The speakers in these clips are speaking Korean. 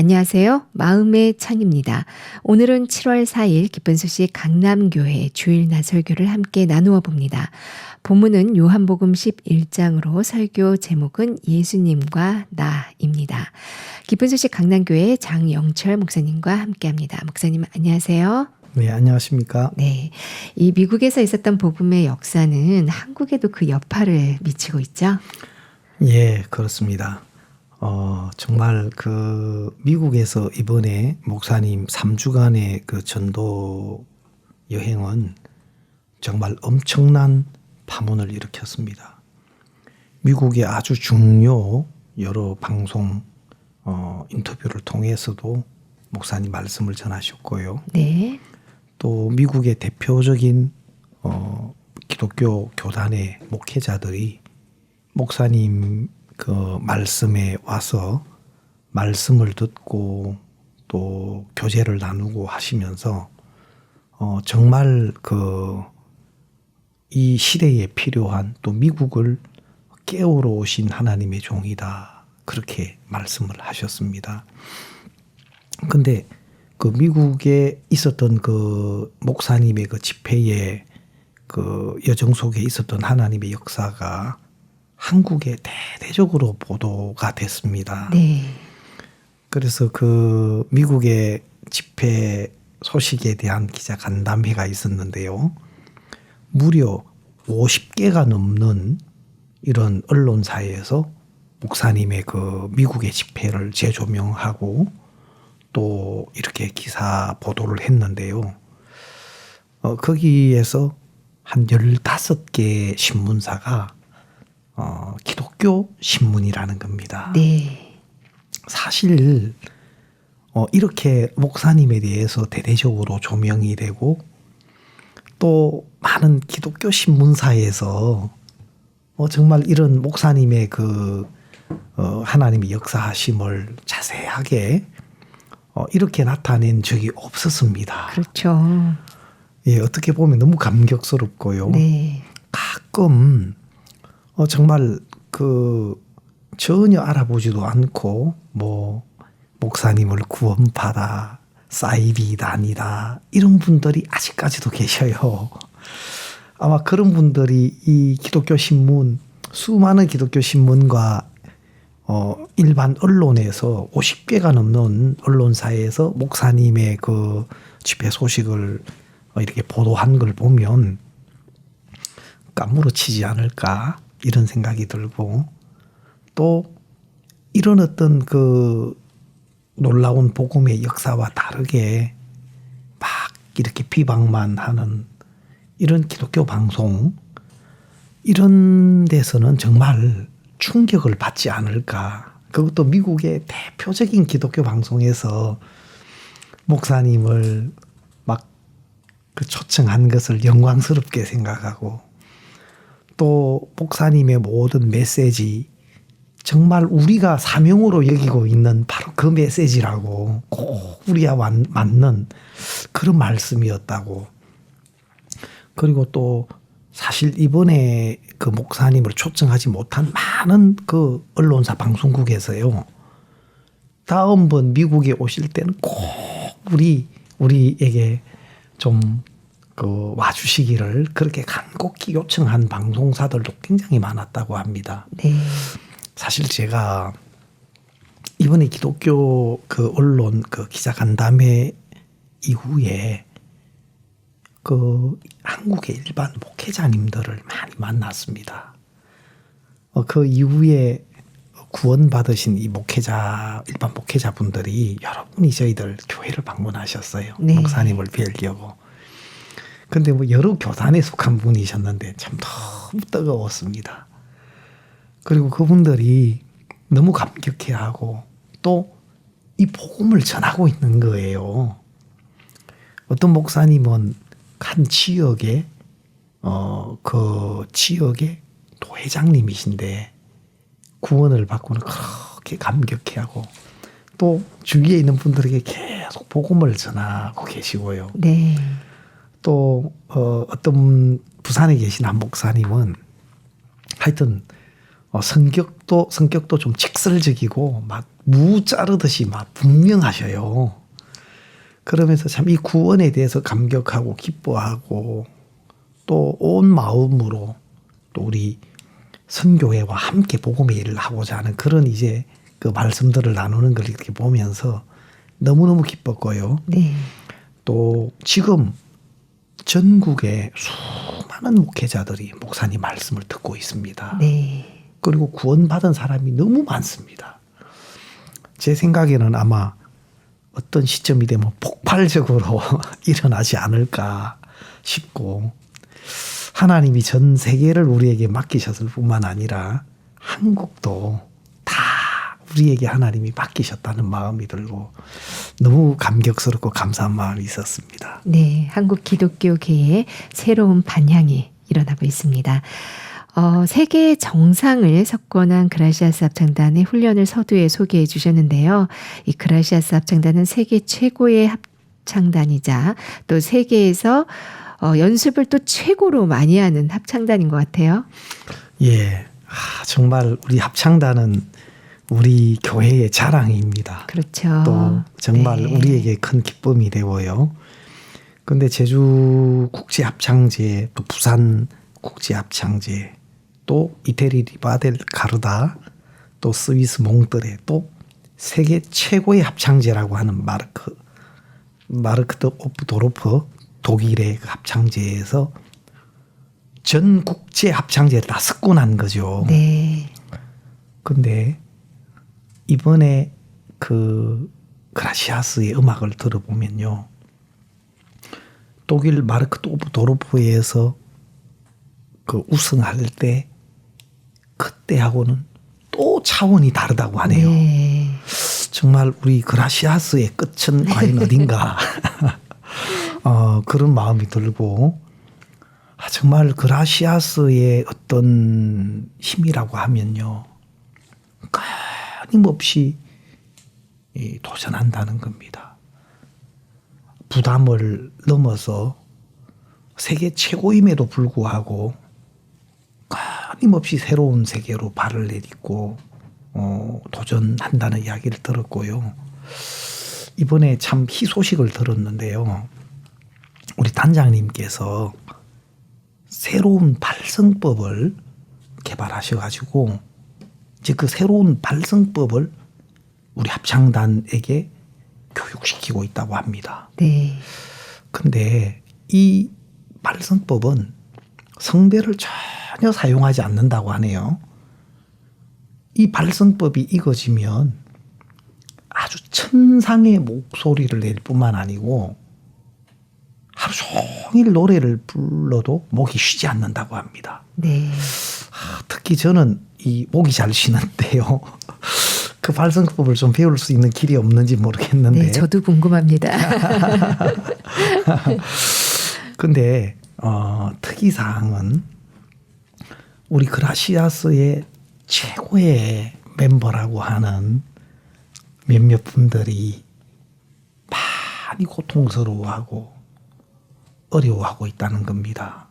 안녕하세요. 마음의 창입니다. 오늘은 7월 4일 기쁜 소식 강남교회 주일나 설교를 함께 나누어 봅니다. 본문은 요한복음 11장으로 설교 제목은 예수님과 나입니다. 기쁜 소식 강남교회 장영철 목사님과 함께 합니다. 목사님 안녕하세요. 네, 안녕하십니까? 네. 이 미국에서 있었던 복음의 역사는 한국에도 그 여파를 미치고 있죠? 예, 그렇습니다. 어, 정말 그 미국에서 이번에 목사님 3주간의 그 전도 여행은 정말 엄청난 파문을 일으켰습니다. 미국의 아주 중요 여러 방송 어, 인터뷰를 통해서도 목사님 말씀을 전하셨고요. 네. 또 미국의 대표적인 어, 기독교 교단의 목회자들이 목사님 그 말씀에 와서 말씀을 듣고 또 교제를 나누고 하시면서 어 정말 그 이 시대에 필요한 또 미국을 깨우러 오신 하나님의 종이다. 그렇게 말씀을 하셨습니다. 근데 그 미국에 있었던 그 목사님의 그 집회에 그 여정 속에 있었던 하나님의 역사가 한국에 대대적으로 보도가 됐습니다. 네. 그래서 그 미국의 집회 소식에 대한 기자 간담회가 있었는데요. 무려 50개가 넘는 이런 언론사에서 목사님의 그 미국의 집회를 재조명하고 또 이렇게 기사 보도를 했는데요. 어, 거기에서 한 15개 신문사가 어, 기독교 신문이라는 겁니다. 네. 사실 어, 이렇게 목사님에 대해서 대대적으로 조명이 되고 또 많은 기독교 신문사에서 어, 정말 이런 목사님의 그 어, 하나님의 역사하심을 자세하게 어, 이렇게 나타낸 적이 없었습니다. 그렇죠. 예, 어떻게 보면 너무 감격스럽고요. 네. 가끔 어, 정말 그 전혀 알아보지도 않고 뭐 목사님을 구원받아 사이비단이다 이런 분들이 아직까지도 계셔요. 아마 그런 분들이 이 기독교 신문 수많은 기독교 신문과 어 일반 언론에서 50개가 넘는 언론사에서 목사님의 그 집회 소식을 이렇게 보도한 걸 보면 까무러치지 않을까 이런 생각이 들고 또 이런 어떤 그 놀라운 복음의 역사와 다르게 막 이렇게 비방만 하는 이런 기독교 방송 이런 데서는 정말 충격을 받지 않을까. 그것도 미국의 대표적인 기독교 방송에서 목사님을 막 그 초청한 것을 영광스럽게 생각하고 또 목사님의 모든 메시지 정말 우리가 사명으로 여기고 있는 바로 그 메시지라고 꼭 우리와 맞는 그런 말씀이었다고. 그리고 또 사실 이번에 그 목사님을 초청하지 못한 많은 그 언론사 방송국에서요. 다음번 미국에 오실 때는 꼭 우리 우리에게 좀 그 와주시기를 그렇게 간곡히 요청한 방송사들도 굉장히 많았다고 합니다. 네. 사실 제가 이번에 기독교 그 언론 그 기자 간담회 이후에 그 한국의 일반 목회자님들을 많이 만났습니다. 어, 그 이후에 구원받으신 이 목회자, 일반 목회자분들이 여러분이 저희들 교회를 방문하셨어요. 네. 목사님을 뵈려고. 근데 뭐 여러 교단에 속한 분이셨는데 참 너무 뜨거웠습니다. 그리고 그분들이 너무 감격해하고 또 이 복음을 전하고 있는 거예요. 어떤 목사님은 한 지역에 어그 지역의 도회장님이신데 구원을 받고는 그렇게 감격해하고 또 주위에 있는 분들에게 계속 복음을 전하고 계시고요. 네. 또 어, 어떤 부산에 계신 한 목사님은 하여튼 어, 성격도 성격도 좀 직설적이고 막 무 자르듯이 막 분명하셔요. 그러면서 참 이 구원에 대해서 감격하고 기뻐하고 또 온 마음으로 또 우리 선교회와 함께 복음의 일을 하고자 하는 그런 이제 그 말씀들을 나누는 걸 이렇게 보면서 너무너무 기뻤고요. 네. 또 지금 전국에 수많은 목회자들이 목사님 말씀을 듣고 있습니다. 네. 그리고 구원받은 사람이 너무 많습니다. 제 생각에는 아마 어떤 시점이 되면 폭발적으로 일어나지 않을까 싶고 하나님이 전 세계를 우리에게 맡기셨을 뿐만 아니라 한국도 다 우리에게 하나님이 맡기셨다는 마음이 들고 너무 감격스럽고 감사한 마음이 있었습니다. 네, 한국 기독교계에 새로운 반향이 일어나고 있습니다. 어, 세계 정상을 석권한 그라시아스 합창단의 훈련을 서두에 소개해 주셨는데요. 이 그라시아스 합창단은 세계 최고의 합창단이자 또 세계에서 어, 연습을 또 최고로 많이 하는 합창단인 것 같아요. 예. 아, 정말 우리 합창단은 우리 교회의 자랑입니다. 그렇죠. 또 정말 네. 우리에게 큰 기쁨이 되고요. 근데 제주 국제 합창제, 또 부산 국제 합창제, 또 이태리 리바델 가르다, 또 스위스 몽뜨레, 또 세계 최고의 합창제라고 하는 마르크 마르크트 오프 도로프 독일의 그 합창제에서 전 국제 합창제를 다 석권한 거죠. 네. 근데 이번에 그 그라시아스의 음악을 들어보면요. 독일 마르크 도프 도르프에서 그 우승할 때 그때하고는 또 차원이 다르다고 하네요. 네. 정말 우리 그라시아스의 끝은 과연 어딘가 어, 그런 마음이 들고 아, 정말 그라시아스의 어떤 힘이라고 하면요 끊임없이 이 도전한다는 겁니다. 부담을 넘어서 세계 최고임에도 불구하고 끊임없이 새로운 세계로 발을 내딛고 어, 도전한다는 이야기를 들었고요. 이번에 참 희소식을 들었는데요. 우리 단장님께서 새로운 발성법을 개발하셔가지고 이제 그 새로운 발성법을 우리 합창단에게 교육시키고 있다고 합니다. 네. 근데 이 발성법은 성대를 전혀 사용하지 않는다고 하네요. 이 발성법이 익어지면 아주 천상의 목소리를 낼 뿐만 아니고 하루 종일 노래를 불러도 목이 쉬지 않는다고 합니다. 네. 아, 특히 저는 이 목이 잘 쉬는데요. 그 발성법을 좀 배울 수 있는 길이 없는지 모르겠는데. 네, 저도 궁금합니다. 근데 어, 특이 사항은 우리 그라시아스의 최고의 멤버라고 하는 몇몇 분들이 많이 고통스러워하고 어려워하고 있다는 겁니다.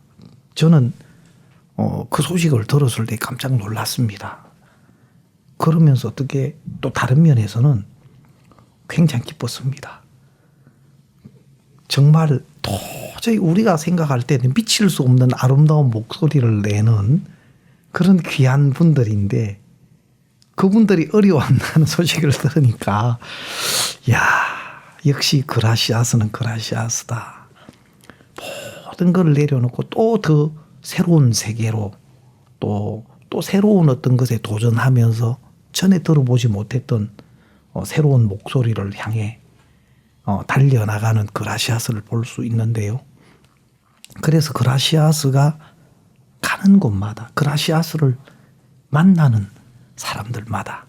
저는 어, 그 소식을 들었을 때 깜짝 놀랐습니다. 그러면서 어떻게 또 다른 면에서는 굉장히 기뻤습니다. 정말 도저히 우리가 생각할 때는 미칠 수 없는 아름다운 목소리를 내는 그런 귀한 분들인데 그분들이 어려워한다는 소식을 들으니까 야 역시 그라시아스는 그라시아스다. 모든 걸 내려놓고 또 더 새로운 세계로 또 또 새로운 어떤 것에 도전하면서 전에 들어보지 못했던 어, 새로운 목소리를 향해 어, 달려나가는 그라시아스를 볼 수 있는데요. 그래서 그라시아스가 가는 곳마다 그라시아스를 만나는 사람들마다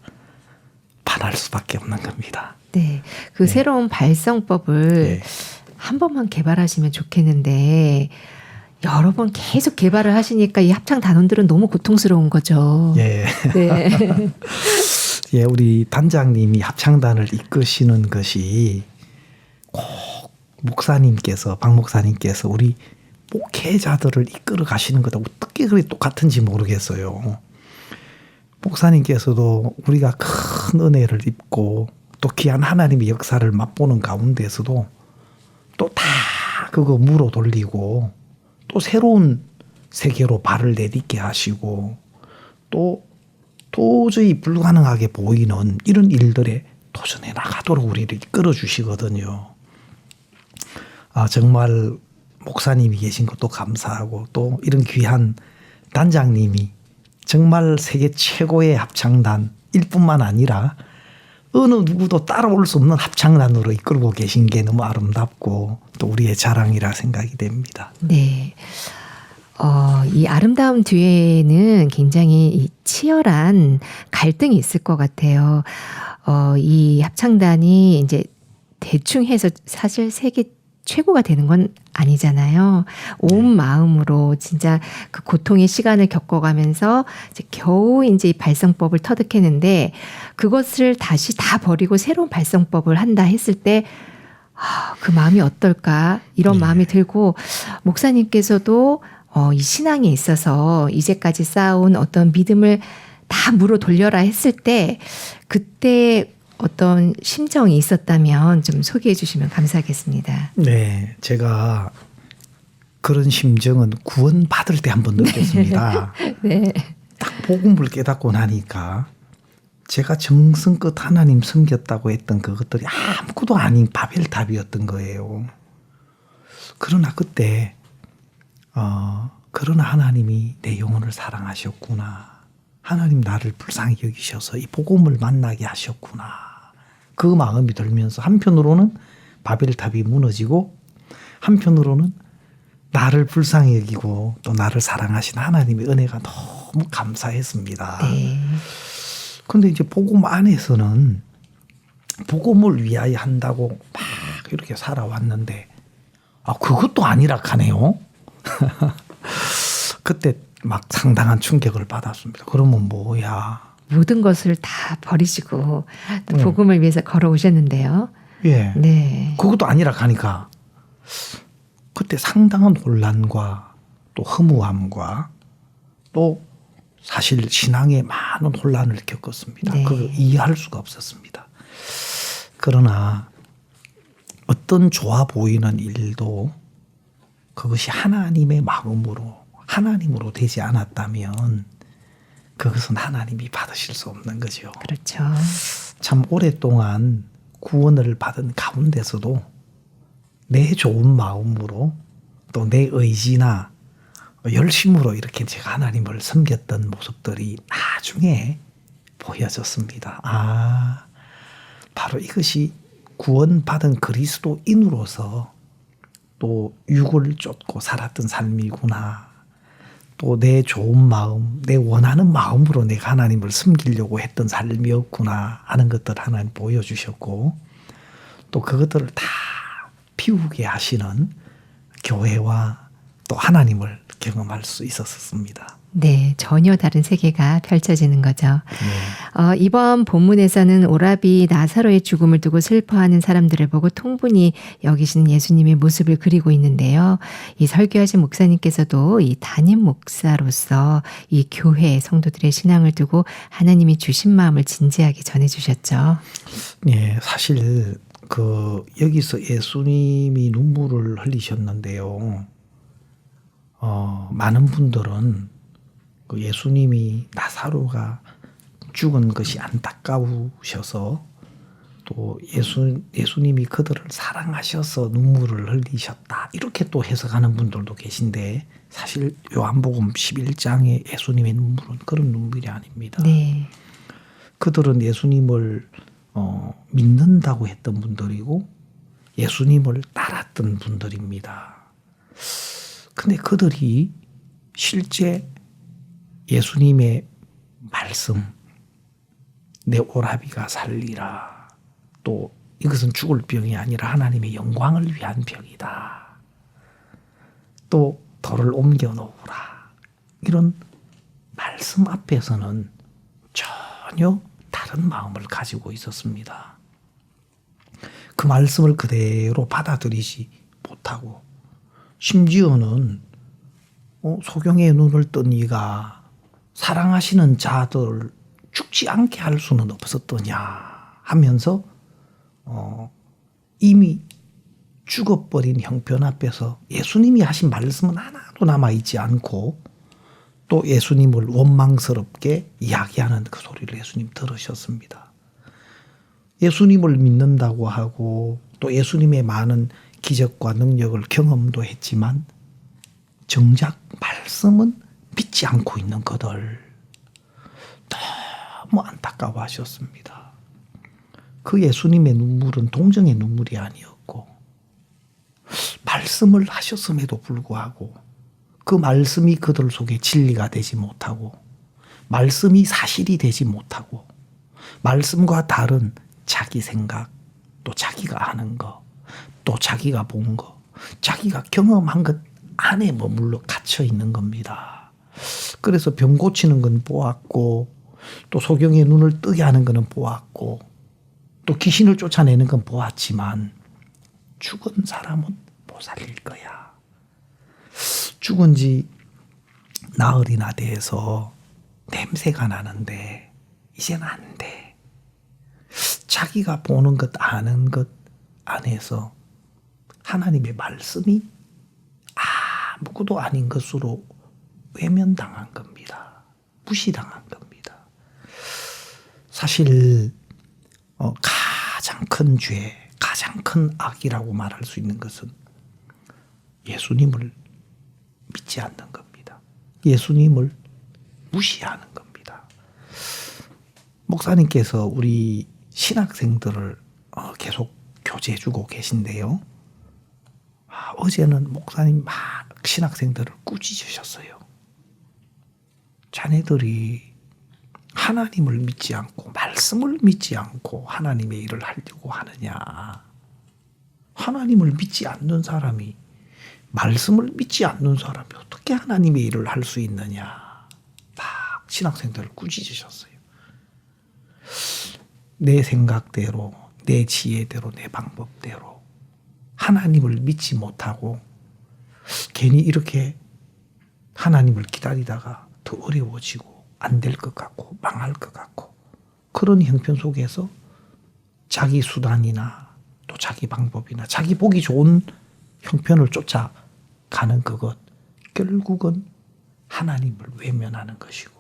반할 수밖에 없는 겁니다. 네. 그 새로운 발성법을 네. 한 번만 개발하시면 좋겠는데 여러 번 계속 개발을 하시니까 이 합창 단원들은 너무 고통스러운 거죠. 예. 네. 예, 우리 단장님이 합창단을 이끄시는 것이 꼭 목사님께서 박 목사님께서 우리 목회자들을 이끌어 가시는 것하고 어떻게 그리 똑같은지 모르겠어요. 목사님께서도 우리가 큰 은혜를 입고 또 귀한 하나님의 역사를 맛보는 가운데서도 또 다 그거 물어 돌리고 또 새로운 세계로 발을 내딛게 하시고 또 도저히 불가능하게 보이는 이런 일들에 도전해 나가도록 우리를 이끌어 주시거든요. 아, 정말 목사님이 계신 것도 감사하고 또 이런 귀한 단장님이 정말 세계 최고의 합창단 일 뿐만 아니라 어느 누구도 따라올 수 없는 합창단으로 이끌고 계신 게 너무 아름답고 또 우리의 자랑이라 생각이 됩니다. 네. 어, 이 아름다움 뒤에는 굉장히 이 치열한 갈등이 있을 것 같아요. 어, 이 합창단이 이제 대충 해서 사실 세계 최고가 되는 건 아니잖아요. 온 마음으로 진짜 그 고통의 시간을 겪어가면서 이제 겨우 이제 이 발성법을 터득했는데 그것을 다시 다 버리고 새로운 발성법을 한다 했을 때 아, 그 마음이 어떨까 이런 예. 마음이 들고 목사님께서도 어, 이 신앙에 있어서 이제까지 쌓아온 어떤 믿음을 다 물어 돌려라 했을 때 그때 어떤 심정이 있었다면 좀 소개해 주시면 감사하겠습니다. 네, 제가 그런 심정은 구원 받을 때 한 번 느꼈습니다. 네. 딱 복음을 깨닫고 나니까 제가 정성껏 하나님 섬겼다고 했던 그것들이 아무것도 아닌 바벨탑이었던 거예요. 그러나 그때 어 그러나 하나님이 내 영혼을 사랑하셨구나. 하나님 나를 불쌍히 여기셔서 이 복음을 만나게 하셨구나. 그 마음이 들면서 한편으로는 바벨탑이 무너지고 한편으로는 나를 불쌍히 여기고 또 나를 사랑하신 하나님의 은혜가 너무 감사했습니다. 네. 근데 이제 복음 안에서는 복음을 위하여 한다고 막 이렇게 살아왔는데 아 그것도 아니라 하네요. 그때 막 상당한 충격을 받았습니다. 그러면 뭐야? 모든 것을 다 버리시고 또 네. 복음을 위해서 걸어오셨는데요. 예. 네. 그것도 아니라 하니까 그때 상당한 혼란과 또 허무함과 또 사실 신앙에 많은 혼란을 겪었습니다. 네. 그걸 이해할 수가 없었습니다. 그러나 어떤 좋아 보이는 일도 그것이 하나님의 마음으로 하나님으로 되지 않았다면 그것은 하나님이 받으실 수 없는 거죠. 그렇죠. 참 오랫동안 구원을 받은 가운데서도 내 좋은 마음으로 또 내 의지나 열심으로 이렇게 제가 하나님을 섬겼던 모습들이 나중에 보여졌습니다. 아, 바로 이것이 구원받은 그리스도인으로서 또 육을 쫓고 살았던 삶이구나. 또 내 좋은 마음, 내 원하는 마음으로 내가 하나님을 섬기려고 했던 삶이었구나 하는 것들 하나님 보여주셨고 또 그것들을 다 피우게 하시는 교회와 또 하나님을 경험할 수 있었습니다. 네, 전혀 다른 세계가 펼쳐지는 거죠. 네. 어, 이번 본문에서는 오라비 나사로의 죽음을 두고 슬퍼하는 사람들을 보고 통분히 여기시는 예수님의 모습을 그리고 있는데요. 이 설교하신 목사님께서도 이 담임 목사로서 이 교회 성도들의 신앙을 두고 하나님이 주신 마음을 진지하게 전해주셨죠. 예, 사실 그 여기서 예수님이 눈물을 흘리셨는데요. 어, 많은 분들은 그 예수님이 나사로가 죽은 것이 안타까우셔서 또 예수 예수님이 그들을 사랑하셔서 눈물을 흘리셨다 이렇게 또 해석하는 분들도 계신데 사실 요한복음 11장의 예수님의 눈물은 그런 눈물이 아닙니다. 네, 그들은 예수님을 어, 믿는다고 했던 분들이고 예수님을 따랐던 분들입니다. 근데 그들이 실제 예수님의 말씀, 내 오라비가 살리라. 또 이것은 죽을 병이 아니라 하나님의 영광을 위한 병이다. 또 돌을 옮겨 놓으라. 이런 말씀 앞에서는 전혀 다른 마음을 가지고 있었습니다. 그 말씀을 그대로 받아들이지 못하고 심지어는 어, 소경의 눈을 뜬 이가 사랑하시는 자들 죽지 않게 할 수는 없었더냐 하면서 어, 이미 죽어버린 형편 앞에서 예수님이 하신 말씀은 하나도 남아있지 않고 또 예수님을 원망스럽게 이야기하는 그 소리를 예수님 들으셨습니다. 예수님을 믿는다고 하고 또 예수님의 많은 기적과 능력을 경험도 했지만 정작 말씀은 믿지 않고 있는 것을 너무 안타까워 하셨습니다. 그 예수님의 눈물은 동정의 눈물이 아니었고 말씀을 하셨음에도 불구하고 그 말씀이 그들 속에 진리가 되지 못하고 말씀이 사실이 되지 못하고 말씀과 다른 자기 생각 또 자기가 아는 거또 자기가 본거 자기가 경험한 것 안에 머물러 갇혀 있는 겁니다. 그래서 병 고치는 건 보았고 또 소경의 눈을 뜨게 하는 거는 보았고 또 귀신을 쫓아내는 건 보았지만 죽은 사람은 못 살릴 거야. 죽은 지 나흘이나 돼서 냄새가 나는데 이제는 안 돼. 자기가 보는 것 아는 것 안에서 하나님의 말씀이 아무것도 아닌 것으로 외면당한 겁니다. 무시당한 겁니다. 사실 어, 가장 큰 죄, 가장 큰 악이라고 말할 수 있는 것은 예수님을 믿지 않는 겁니다. 예수님을 무시하는 겁니다. 목사님께서 우리 신학생들을 어, 계속 교제해주고 계신데요. 아, 어제는 목사님 막 신학생들을 꾸짖으셨어요. 자네들이 하나님을 믿지 않고 말씀을 믿지 않고 하나님의 일을 하려고 하느냐. 하나님을 믿지 않는 사람이 말씀을 믿지 않는 사람이 어떻게 하나님의 일을 할 수 있느냐. 막 신학생들을 꾸짖으셨어요. 내 생각대로, 내 지혜대로, 내 방법대로 하나님을 믿지 못하고 괜히 이렇게 하나님을 기다리다가 더 어려워지고 안 될 것 같고 망할 것 같고 그런 형편 속에서 자기 수단이나 또 자기 방법이나 자기 보기 좋은 형편을 쫓아가는 그것 결국은 하나님을 외면하는 것이고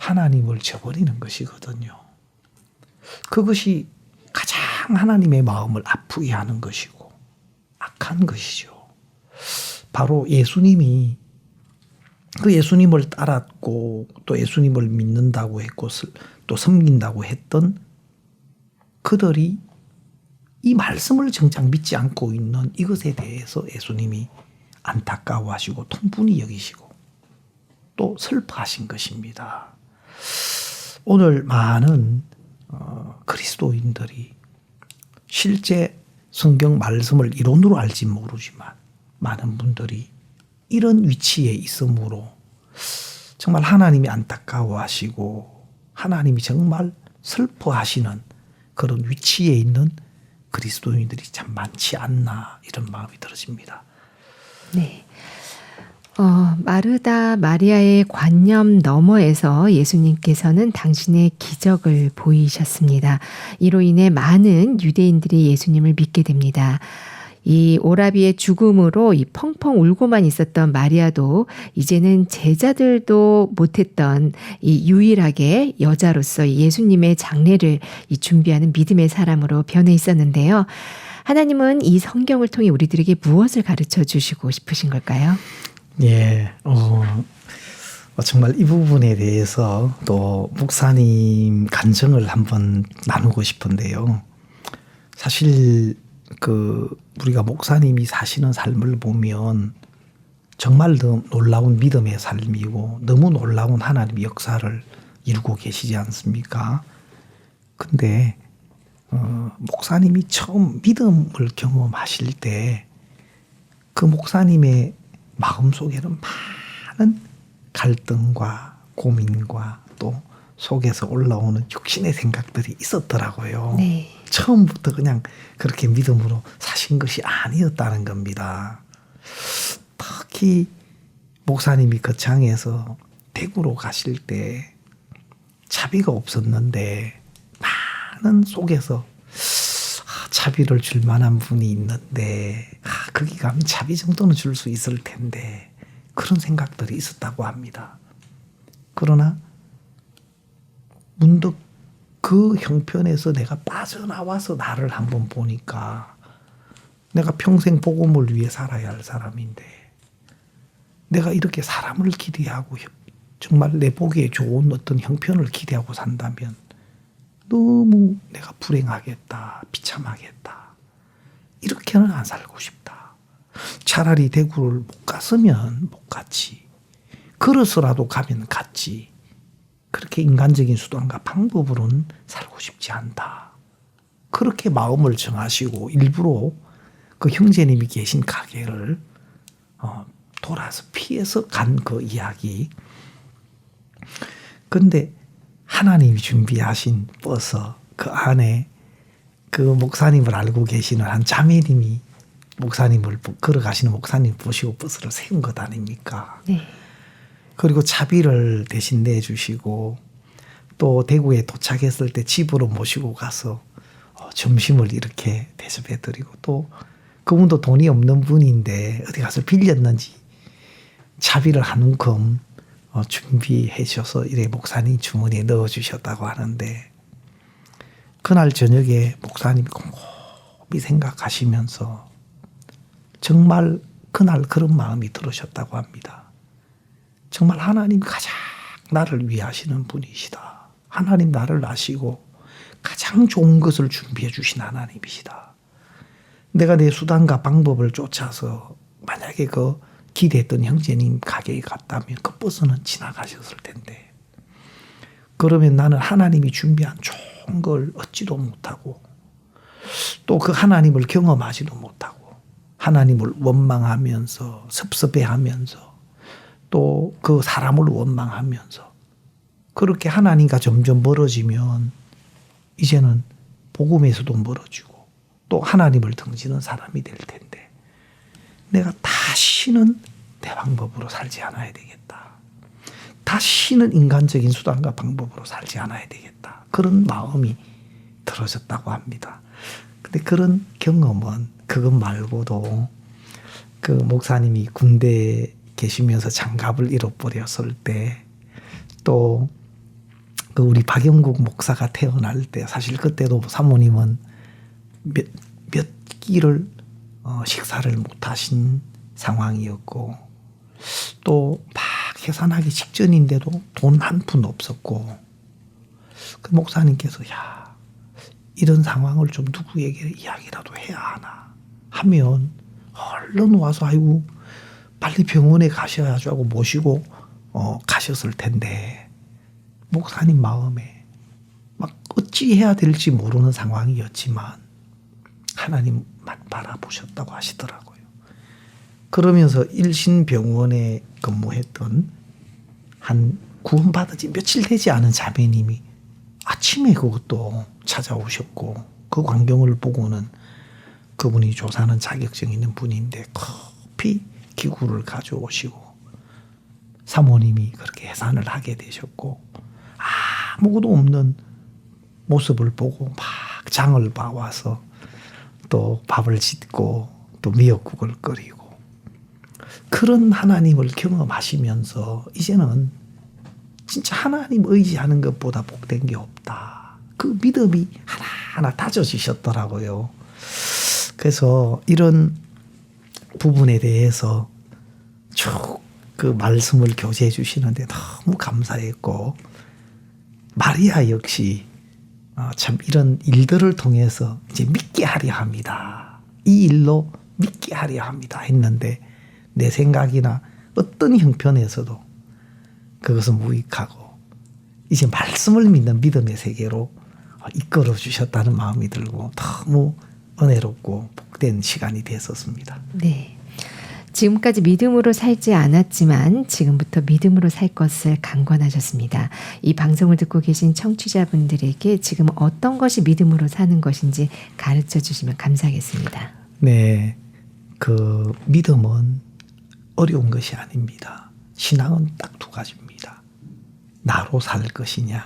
하나님을 저버리는 것이거든요. 그것이 가장 하나님의 마음을 아프게 하는 것이고 악한 것이죠. 바로 예수님이 그 예수님을 따랐고 또 예수님을 믿는다고 했고 또 섬긴다고 했던 그들이 이 말씀을 정작 믿지 않고 있는 이것에 대해서 예수님이 안타까워하시고 통분히 여기시고 또 슬퍼하신 것입니다. 오늘 많은 어, 그리스도인들이 실제 성경 말씀을 이론으로 알지 모르지만 많은 분들이 이런 위치에 있으므로 정말 하나님이 안타까워하시고 하나님이 정말 슬퍼하시는 그런 위치에 있는 그리스도인들이 참 많지 않나 이런 마음이 들어집니다. 네. 어, 마르다 마리아의 관념 너머에서 예수님께서는 당신의 기적을 보이셨습니다. 이로 인해 많은 유대인들이 예수님을 믿게 됩니다. 이 오라비의 죽음으로 이 펑펑 울고만 있었던 마리아도 이제는 제자들도 못했던 이 유일하게 여자로서 예수님의 장례를 이 준비하는 믿음의 사람으로 변해 있었는데요. 하나님은 이 성경을 통해 우리들에게 무엇을 가르쳐 주시고 싶으신 걸까요? 예, 어, 어, 정말 이 부분에 대해서 또 목사님 간증을 한번 나누고 싶은데요. 사실 그 우리가 목사님이 사시는 삶을 보면 정말 더 놀라운 믿음의 삶이고 너무 놀라운 하나님의 역사를 이루고 계시지 않습니까? 근데 어, 목사님이 처음 믿음을 경험하실 때 그 목사님의 마음 속에는 많은 갈등과 고민과 또 속에서 올라오는 육신의 생각들이 있었더라고요. 네. 처음부터 그냥 그렇게 믿음으로 사신 것이 아니었다는 겁니다. 특히 목사님이 거창에서 대구로 가실 때 차비가 없었는데 많은 속에서 아, 차비를 줄 만한 분이 있는데 아, 거기 가면 차비 정도는 줄 수 있을 텐데 그런 생각들이 있었다고 합니다. 그러나 문득 그 형편에서 내가 빠져나와서 나를 한번 보니까 내가 평생 복음을 위해 살아야 할 사람인데 내가 이렇게 사람을 기대하고 정말 내 보기에 좋은 어떤 형편을 기대하고 산다면 너무 내가 불행하겠다, 비참하겠다. 이렇게는 안 살고 싶다. 차라리 대구를 못 갔으면 못 갔지. 걸어서라도 가면 갔지. 그렇게 인간적인 수단과 방법으로는 살고 싶지 않다. 그렇게 마음을 정하시고 일부러 그 형제님이 계신 가게를 어, 돌아서 피해서 간 그 이야기. 근데 하나님이 준비하신 버스 그 안에 그 목사님을 알고 계시는 한 자매님이 목사님을 걸어가시는 목사님 보시고 버스를 세운 것 아닙니까? 네. 그리고 차비를 대신 내주시고 또 대구에 도착했을 때 집으로 모시고 가서 어, 점심을 이렇게 대접해드리고 또 그분도 돈이 없는 분인데 어디 가서 빌렸는지 차비를 한 움큼 어, 준비해 주셔서 이래 목사님 주머니에 넣어 주셨다고 하는데 그날 저녁에 목사님이 곰곰이 생각하시면서 정말 그날 그런 마음이 들으셨다고 합니다. 정말 하나님 가장 나를 위하시는 분이시다. 하나님 나를 아시고 가장 좋은 것을 준비해 주신 하나님이시다. 내가 내 수단과 방법을 쫓아서 만약에 그 기대했던 형제님 가게에 갔다면 그 버스는 지나가셨을 텐데 그러면 나는 하나님이 준비한 좋은 걸 얻지도 못하고 또 그 하나님을 경험하지도 못하고 하나님을 원망하면서 섭섭해하면서 또 그 사람을 원망하면서 그렇게 하나님과 점점 멀어지면 이제는 복음에서도 멀어지고 또 하나님을 등지는 사람이 될 텐데 내가 다시는 내 방법으로 살지 않아야 되겠다. 다시는 인간적인 수단과 방법으로 살지 않아야 되겠다. 그런 마음이 들어졌다고 합니다. 근데 그런 경험은 그것 말고도 그 목사님이 군대에 계시면서 장갑을 잃어버렸을 때 또 그 우리 박영국 목사가 태어날 때 사실 그때도 사모님은 몇, 몇 끼를 어, 식사를 못 하신 상황이었고 또 막 해산하기 직전인데도 돈 한 푼 없었고 그 목사님께서 야 이런 상황을 좀 누구에게 이야기라도 해야 하나 하면 얼른 와서 아이고 빨리 병원에 가셔야죠 하고 모시고 어, 가셨을 텐데 목사님 마음에 막 어찌 해야 될지 모르는 상황이었지만 하나님만 바라보셨다고 하시더라고요. 그러면서 일신병원에 근무했던 한 구원받은 지 며칠 되지 않은 자매님이 아침에 그것도 찾아오셨고 그 광경을 보고는 그분이 조사하는 자격증 있는 분인데 커피 기구를 가져오시고 사모님이 그렇게 해산을 하게 되셨고 아무것도 없는 모습을 보고 막 장을 봐와서 또 밥을 짓고 또 미역국을 끓이고 그런 하나님을 경험하시면서 이제는 진짜 하나님 의지하는 것보다 복된 게 없다. 그 믿음이 하나하나 다져지셨더라고요. 그래서 이런 부분에 대해서 쭉 그 말씀을 교제해 주시는데 너무 감사했고 마리아 역시 어, 참 이런 일들을 통해서 이제 믿게 하려 합니다. 이 일로 믿게 하려 합니다. 했는데 내 생각이나 어떤 형편에서도 그것은 무익하고 이제 말씀을 믿는 믿음의 세계로 이끌어 주셨다는 마음이 들고 너무 은혜롭고 복된 시간이 됐었습니다. 네. 지금까지 믿음으로 살지 않았지만 지금부터 믿음으로 살 것을 강권하셨습니다. 이 방송을 듣고 계신 청취자분들에게 지금 어떤 것이 믿음으로 사는 것인지 가르쳐 주시면 감사하겠습니다. 네. 그 믿음은 어려운 것이 아닙니다. 신앙은 딱 두 가지입니다. 나로 살 것이냐,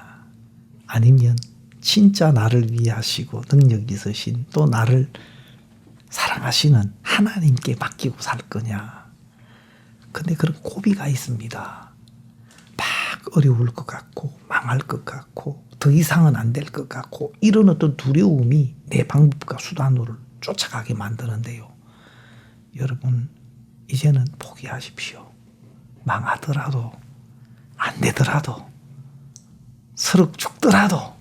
아니면 진짜 나를 위하시고 능력 있으신 또 나를 사랑하시는 하나님께 맡기고 살 거냐. 근데 그런 고비가 있습니다. 막 어려울 것 같고 망할 것 같고 더 이상은 안 될 것 같고 이런 어떤 두려움이 내 방법과 수단으로 쫓아가게 만드는데요. 여러분 이제는 포기하십시오. 망하더라도 안 되더라도 서럽 죽더라도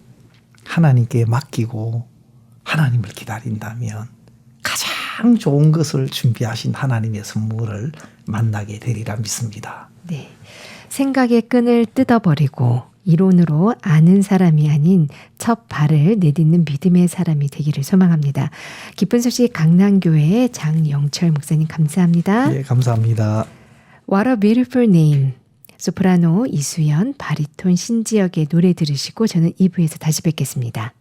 하나님께 맡기고 하나님을 기다린다면 가장 좋은 것을 준비하신 하나님의 선물을 만나게 되리라 믿습니다. 네. 생각의 끈을 뜯어버리고 이론으로 아는 사람이 아닌 첫 발을 내딛는 믿음의 사람이 되기를 소망합니다. 기쁜 소식 강남교회 장영철 목사님 감사합니다. 예, 감사합니다. What a beautiful name. 소프라노 이수연, 바리톤 신지역의 노래 들으시고 저는 2부에서 다시 뵙겠습니다.